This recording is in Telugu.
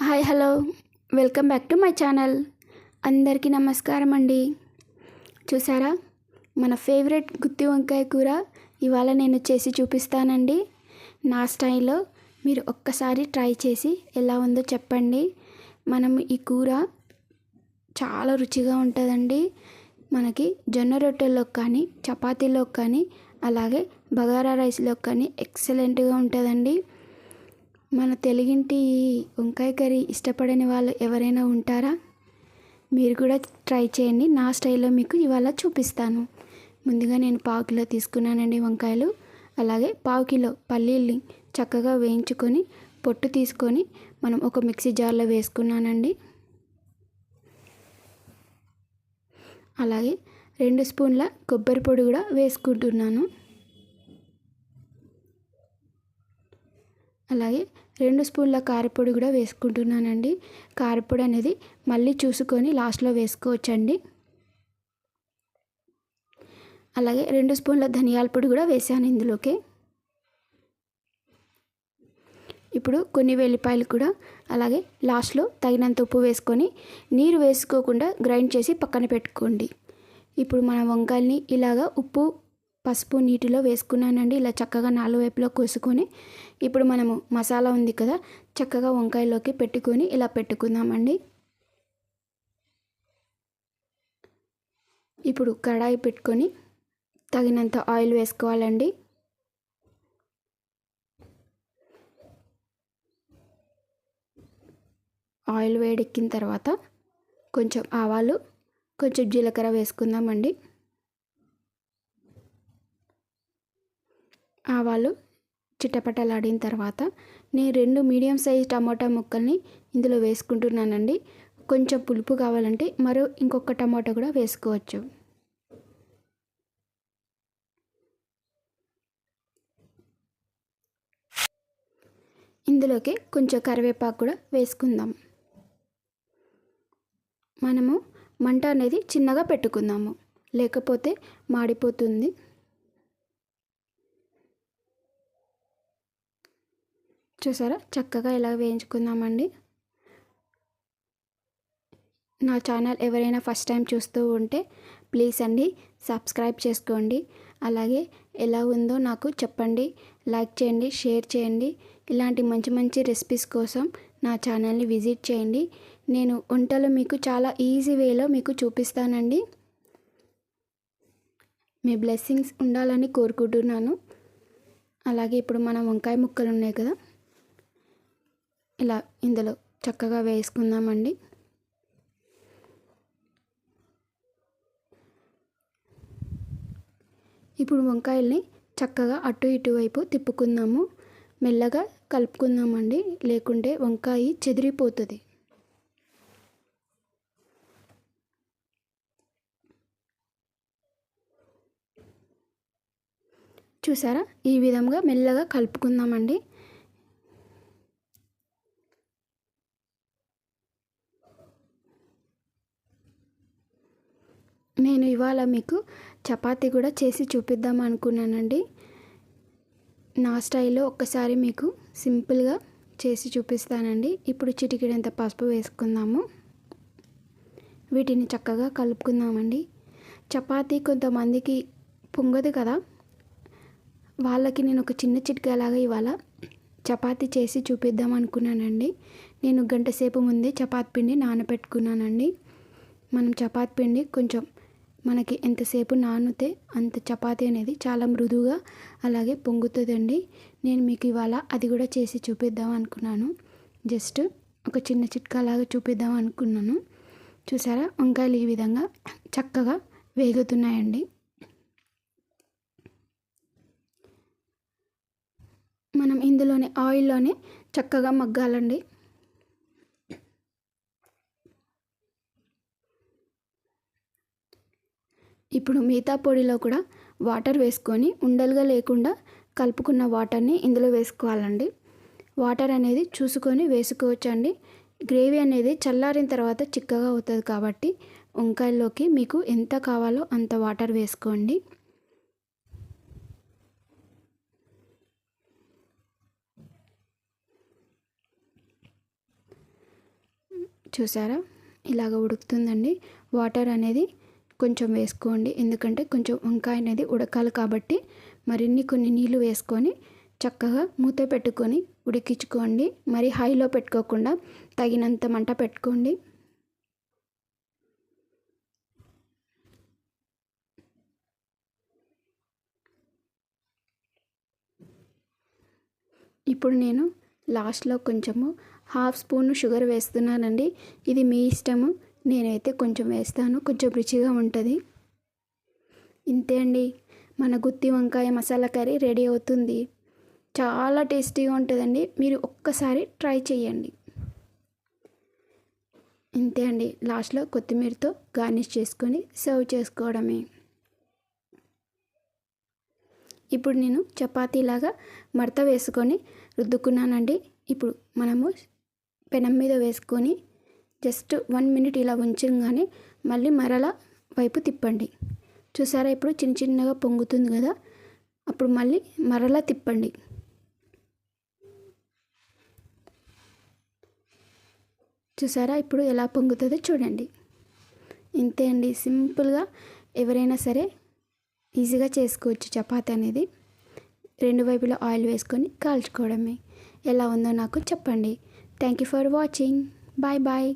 Hi hello. Welcome back to my channel. అందరికీ నమస్కారం అండి. చూసారా? మన ఫేవరెట్ గుత్తి వంకాయ కూర ఇవాళ నేను చేసి చూపిస్తానండి. నా స్టైల్లో మీరు ఒక్కసారి ట్రై చేసి ఎలా ఉందో చెప్పండి. మనం ఈ కూర చాలా రుచిగా ఉంటుందండి. మనకి జొన్న రొట్టెల్లో కానీ చపాతీలో కానీ అలాగే బగారా రైస్లో కానీ ఎక్సలెంట్గా ఉంటుందండి. మన తెలుగింటి వంకాయ కర్రీ ఇష్టపడని వాళ్ళు ఎవరైనా ఉంటారా? మీరు కూడా ట్రై చేయండి. నా స్టైల్లో మీకు ఇవాళ చూపిస్తాను. ముందుగా నేను పావు కిలో తీసుకున్నానండి వంకాయలు. అలాగే పావు కిలో పల్లీల్ని చక్కగా వేయించుకొని పొట్టు తీసుకొని మనం ఒక మిక్సీ జార్లో వేసుకున్నానండి. అలాగే రెండు స్పూన్ల కొబ్బరి పొడి కూడా వేసుకుంటున్నాను. అలాగే రెండు స్పూన్ల కారపొడి కూడా వేసుకుంటున్నానండి. కారపొడి అనేది మళ్ళీ చూసుకొని లాస్ట్లో వేసుకోవచ్చండి. అలాగే రెండు స్పూన్ల ధనియాల పొడి కూడా వేసాను ఇందులోకి. ఇప్పుడు కొన్ని వెల్లిపాయలు కూడా అలాగే లాస్ట్లో తగినంత ఉప్పు వేసుకొని నీరు వేసుకోకుండా గ్రైండ్ చేసి పక్కన పెట్టుకోండి. ఇప్పుడు మన వంకాయల్ని ఇలాగా ఉప్పు పసుపు నీటిలో వేసుకున్నానండి. ఇలా చక్కగా నాలుగు వైపులో కోసుకొని ఇప్పుడు మనము మసాలా ఉంది కదా చక్కగా వంకాయలోకి పెట్టుకొని ఇలా పెట్టుకుందామండి. ఇప్పుడు కడాయి పెట్టుకొని తగినంత ఆయిల్ వేసుకోవాలండి. ఆయిల్ వేడెక్కిన తర్వాత కొంచెం ఆవాలు కొంచెం జీలకర్ర వేసుకుందామండి. ఆవాలు చిట్టపట్టలాడిన తర్వాత నేను రెండు మీడియం సైజ్ టమాటా ముక్కల్ని ఇందులో వేసుకుంటున్నానండి. కొంచెం పులుపు కావాలంటే మరో ఇంకొక టమాటా కూడా వేసుకోవచ్చు. ఇందులోకి కొంచెం కరివేపాకు కూడా వేసుకుందాం. మనము మంట అనేది చిన్నగా పెట్టుకుందాము. లేకపోతే మాడిపోతుంది. చూసారా? చక్కగా ఇలా వేయించుకుందామండి. నా ఛానల్ ఎవరైనా ఫస్ట్ టైం చూస్తూ ఉంటే ప్లీజ్ అండి సబ్స్క్రైబ్ చేసుకోండి. అలాగే ఎలా ఉందో నాకు చెప్పండి. లైక్ చేయండి షేర్ చేయండి. ఇలాంటి మంచి మంచి రెసిపీస్ కోసం నా ఛానల్ని విజిట్ చేయండి. నేను వంటలు మీకు చాలా ఈజీ వేలో మీకు చూపిస్తానండి. మీ బ్లెస్సింగ్స్ ఉండాలని కోరుకుంటున్నాను. అలాగే ఇప్పుడు మన వంకాయ ముక్కలు ఉన్నాయి కదా? ఇలా ఇందులో చక్కగా వేసుకుందామండి. ఇప్పుడు వంకాయల్ని చక్కగా అటు ఇటు వైపు తిప్పుకుందాము. మెల్లగా కలుపుకుందామండి. లేకుంటే వంకాయ చెదిరిపోతుంది. చూసారా? ఈ విధంగా మెల్లగా కలుపుకుందామండి. నేను ఇవాళ మీకు చపాతీ కూడా చేసి చూపిద్దాం అనుకున్నానండి. నా స్టైల్లో ఒక్కసారి మీకు సింపుల్గా చేసి చూపిస్తానండి. ఇప్పుడు చిటికిడంత పసుపు వేసుకుందాము. వీటిని చక్కగా కలుపుకుందామండి. చపాతీ కొంతమందికి పొంగదు కదా. వాళ్ళకి నేను ఒక చిన్న చిట్కాలాగా ఇవాళ చపాతీ చేసి చూపిద్దాం అనుకున్నానండి. నేను గంట సేపు ముందే చపాతీ పిండి నానబెట్టుకున్నానండి. మనం చపాతీ పిండి కొంచెం మనకి ఎంతసేపు నానితే అంత చపాతీ అనేది చాలా మృదువుగా అలాగే పొంగుతుందండి. నేను మీకు ఇవాళ అది కూడా చేసి చూపిద్దాం అనుకున్నాను. జస్ట్ ఒక చిన్న చిట్కాలాగా చూపిద్దాం అనుకున్నాను. చూసారా? వంకాయలు ఈ విధంగా చక్కగా వేగుతున్నాయండి. మనం ఇందులోనే ఆయిల్లోనే చక్కగా మగ్గాలండి. ఇప్పుడు మిగతా పొడిలో కూడా వాటర్ వేసుకొని ఉండలుగా లేకుండా కలుపుకున్న వాటర్ని ఇందులో వేసుకోవాలండి. వాటర్ అనేది చూసుకొని వేసుకోవచ్చండి. గ్రేవీ అనేది చల్లారిన తర్వాత చిక్కగా అవుతుంది కాబట్టి వంకాయల్లోకి మీకు ఎంత కావాలో అంత వాటర్ వేసుకోండి. చూసారా? ఇలాగ ఉడుకుతుందండి. వాటర్ అనేది కొంచెం వేసుకోండి. ఎందుకంటే కొంచెం వంకాయ అనేది ఉడకాలి కాబట్టి మరిన్ని కొన్ని నీళ్ళు వేసుకొని చక్కగా మూత పెట్టుకొని ఉడికించుకోండి. మరి హైలో పెట్టుకోకుండా తగినంత మంట పెట్టుకోండి. ఇప్పుడు నేను లాస్ట్లో కొంచెము హాఫ్ స్పూన్ షుగర్ వేస్తున్నానండి. ఇది మీ ఇష్టము. నేనైతే కొంచెం వేస్తాను. కొంచెం రుచిగా ఉంటుంది. ఇంతే అండి. మన గుత్తి వంకాయ మసాలా కర్రీ రెడీ అవుతుంది. చాలా టేస్టీగా ఉంటుందండి. మీరు ఒక్కసారి ట్రై చేయండి ఇంతే అండి. లాస్ట్లో కొత్తిమీరతో గార్నిష్ చేసుకొని సర్వ్ చేసుకోవడమే. ఇప్పుడు నేను చపాతీలాగా మడత వేసుకొని రుద్దుకున్నానండి. ఇప్పుడు మనము పెనం మీద వేసుకొని జస్ట్ వన్ మినిట్ ఇలా ఉంచగానే మళ్ళీ మరలా వైపు తిప్పండి. చూసారా ఇప్పుడు చిన్న చిన్నగా పొంగుతుంది కదా? అప్పుడు మళ్ళీ మరలా తిప్పండి. చూసారా ఇప్పుడు ఎలా పొంగుతుందో చూడండి. ఇంతే అండి. సింపుల్గా ఎవరైనా సరే ఈజీగా చేసుకోవచ్చు చపాతి అనేది. రెండు వైపులా ఆయిల్ వేసుకొని కాల్చుకోవడమే. ఎలా ఉందో నాకు చెప్పండి. Thank you for watching bye bye